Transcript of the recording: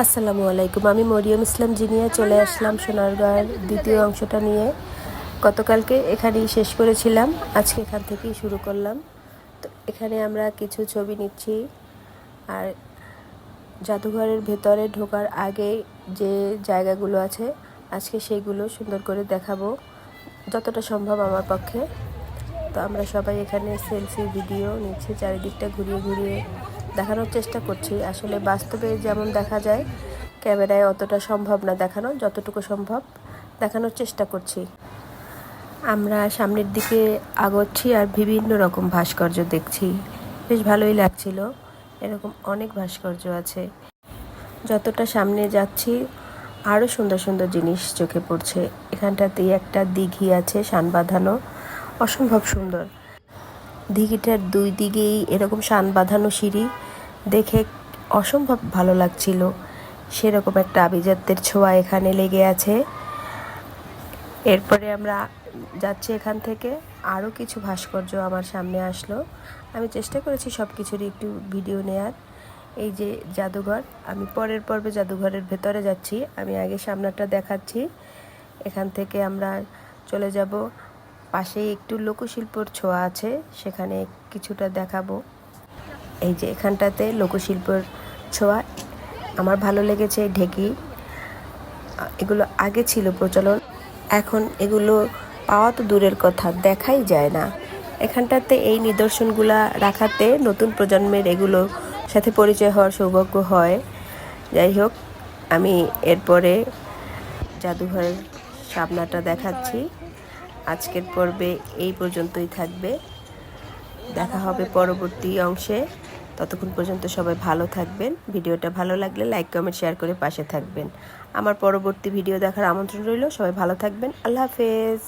আসসালামু আলাইকুম। আমি মরিয়ম ইসলাম জিনিয়া চলে আসলাম সোনারগাঁর দ্বিতীয় অংশটা নিয়ে। গতকালকে এখানেই শেষ করেছিলাম। আজকে এখান থেকেই শুরু করলাম। তো এখানে আমরা কিছু ছবি নিচ্ছি। আর জাদুঘরের ভেতরে ঢোকার আগে যে জায়গাগুলো আছে, আজকে সেইগুলো সুন্দর করে দেখাবো। যতটা সম্ভব আমার পক্ষে। তো আমরা সবাই এখানে সেলফি, ভিডিও নিচ্ছি, চারিদিকটা ঘুরিয়ে ঘুরিয়ে। দেখানোর চেষ্টা করছি। আসলে বাস্তবে যেমন দেখা যায়, ক্যামেরায় অতটা সম্ভব না দেখানো, যতটুকু সম্ভব দেখানোর চেষ্টা করছি। আমরা সামনের দিকে আগোচ্ছি আর বিভিন্ন রকম ভাস্কর্য দেখছি। বেশ ভালোই লাগছিল। এরকম অনেক ভাস্কর্য আছে। যতটা সামনে যাচ্ছি আরও সুন্দর সুন্দর জিনিস চোখে পড়ছে। এখানটাতেই একটা দিঘি আছে, শান বাঁধানো। অসম্ভব সুন্দর। দিঘিটার দুই দিকেই এরকম শান বাঁধানো সিঁড়ি। দেখে অসম্ভব ভালো লাগছিল। সেরকম একটা আভিজাত্যের ছোঁয়া এখানে লেগে আছে। এরপরে আমরা যাচ্ছি এখান থেকে। আরও কিছু ভাস্কর্য আমার সামনে আসলো। আমি চেষ্টা করেছি সব কিছুরই একটু ভিডিও নেয়ার। এই যে জাদুঘর, আমি পরের পর্বে জাদুঘরের ভেতরে যাচ্ছি। আমি আগে সামনাটা দেখাচ্ছি। এখান থেকে আমরা চলে যাব। পাশেই একটু লোকশিল্পর ছোঁয়া আছে। সেখানে কিছুটা দেখাবো। এই যে এখানটাতে লোকশিল্পর ছোঁয়া। আমার ভালো লেগেছে ঢেকি। এগুলো আগে ছিল প্রচলন। এখন এগুলো পাওয়া তো দূরের কথা, দেখাই যায় না। এখানটাতে এই নিদর্শনগুলা রাখাতে নতুন প্রজন্মের এগুলো সাথে পরিচয় হওয়ার সৌভাগ্য হয়। যাই হোক, আমি এরপরে জাদুঘরের সামনাটা দেখাচ্ছি। আজকের পর্বে এই পর্যন্তই থাকবে। দেখা হবে পরবর্তী অংশে। ততক্ষণ পর্যন্ত সবাই ভালো থাকবেন। ভিডিওটা ভালো লাগলে লাইক, কমেন্ট, শেয়ার করে পাশে থাকবেন। আমার পরবর্তী ভিডিও দেখার আমন্ত্রণ রইল। সবাই ভালো থাকবেন। আল্লাহ হাফেজ।